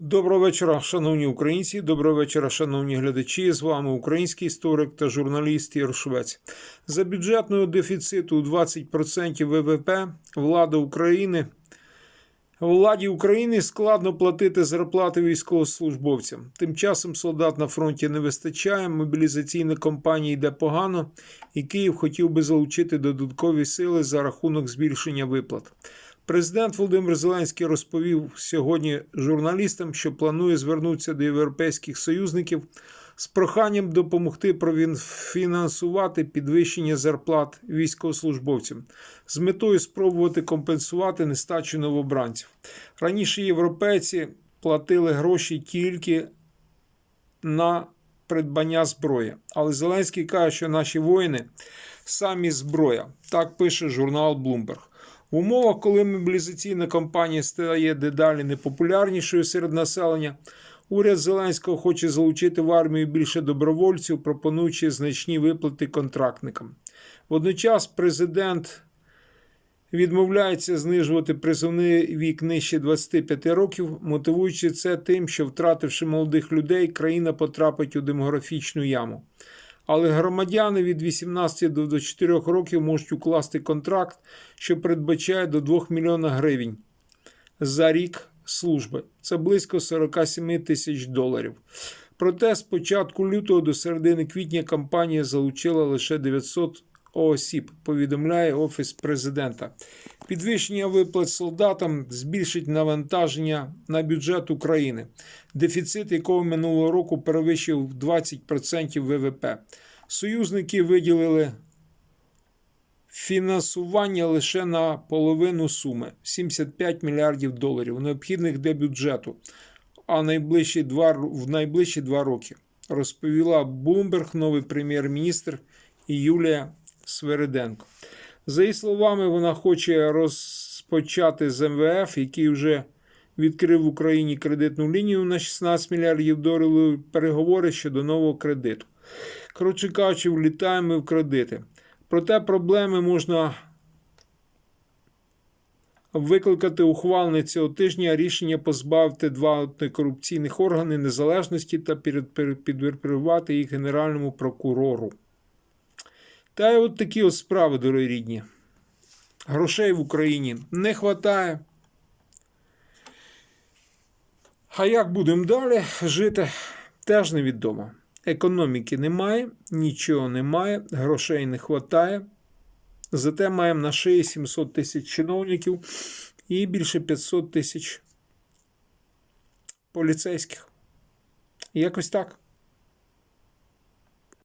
Доброго вечора, шановні українці. Доброго вечора, шановні глядачі. З вами український історик та журналіст Ігор Швець. За бюджетного дефіциту у 20% ВВП влада України владі України складно платити зарплати військовослужбовцям. Тим часом солдат на фронті не вистачає. Мобілізаційна кампанія йде погано, і Київ хотів би залучити додаткові сили за рахунок збільшення виплат. Президент Володимир Зеленський розповів сьогодні журналістам, що планує звернутися до європейських союзників з проханням допомогти профінансувати підвищення зарплат військовослужбовцям з метою спробувати компенсувати нестачу новобранців. Раніше європейці платили гроші тільки на придбання зброї, але Зеленський каже, що наші воїни самі зброя. Так пише журнал Bloomberg. В умовах, коли мобілізаційна кампанія стає дедалі непопулярнішою серед населення, уряд Зеленського хоче залучити в армію більше добровольців, пропонуючи значні виплати контрактникам. Водночас президент відмовляється знижувати призовний вік нижче 25 років, мотивуючи це тим, що втративши молодих людей, країна потрапить у демографічну яму. Але громадяни від 18 до 24 років можуть укласти контракт, що передбачає до 2 мільйона гривень за рік служби. Це близько 47 тисяч доларів. Проте з початку лютого до середини квітня кампанія залучила лише 900 осіб, повідомляє Офіс президента. Підвищення виплат солдатам збільшить навантаження на бюджет України, дефіцит якого минулого року перевищив 20% ВВП. Союзники виділили фінансування лише на половину суми 75 мільярдів доларів, необхідних для бюджету, а найближчі два, в найближчі два роки, розповіла Bloomberg, новий прем'єр-міністр Юлія Свериденко. За її словами, вона хоче розпочати з МВФ, який вже відкрив в Україні кредитну лінію на 16 мільярдів доларів переговори щодо нового кредиту. Коротше кажучи, влітаємо в кредити. Проте проблеми можна викликати ухвалене цього тижня рішення позбавити два антикорупційних органи незалежності та підпорядкувати їх Генеральному прокурору. Та й от такі от справи, дорогі рідні. Грошей в Україні не вистачає. А як будемо далі жити, теж невідомо. Економіки немає, нічого немає, грошей не вистачає. Зате маємо на шиї 700 тисяч чиновників і більше 500 тисяч поліцейських. Якось так.